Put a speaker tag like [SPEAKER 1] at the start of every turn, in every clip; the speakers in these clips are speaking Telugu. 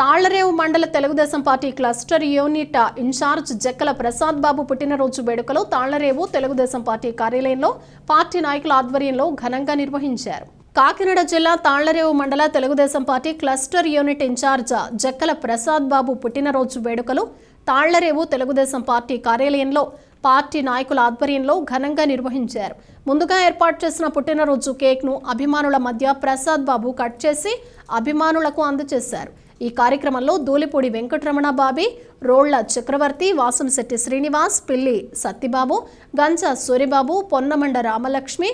[SPEAKER 1] తాళ్ళరేవు మండల Telugudesam party cluster unit incharge Jakkala Prasad Babu పుట్టినరోజు వేడుకలు తాళ్ళరేవు తెలుగుదేశం పార్టీ కార్యాలయంలో పార్టీ నాయకుల ఆధ్వర్యంలో ఘనంగా నిర్వహించారు. కాకినాడ జిల్లా తాళ్ళరేవు మండల Telugudesam party cluster unit incharge Jakkala Prasad Babu పుట్టినరోజు వేడుకలు తాళ్ళరేవు తెలుగుదేశం పార్టీ కార్యాలయంలో పార్టీ నాయకుల ఆధ్వర్యంలో ఘనంగా నిర్వహించారు. ముందుగా ఏర్పాటు చేసిన పుట్టినరోజు కేక్ను అభిమానుల మధ్య ప్రసాద్ బాబు కట్ చేసి అభిమానులకు అందజేశారు. ఈ కార్యక్రమంలో దూలిపూడి వెంకటరమణ బాబి రోళ్ళ చక్రవర్తి వాసంశెట్టి శ్రీనివాస్ పిల్లి సత్తిబాబు గంజా సూరిబాబు పొన్నమండ రామలక్ష్మి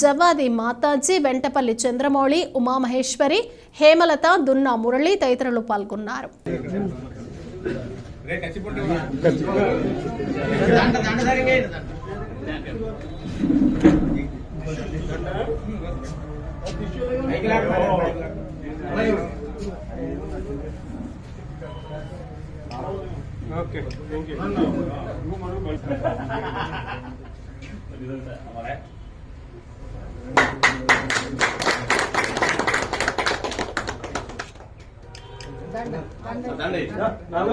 [SPEAKER 1] జవాది మాతాజీ వెంటపల్లి చంద్రమౌళి ఉమామహేశ్వరి హేమలత దున్నా మురళి తదితరులు పాల్గొన్నారు.
[SPEAKER 2] ಓಕೆ ಥ್ಯಾಂಕ್ ಯು ನಾನು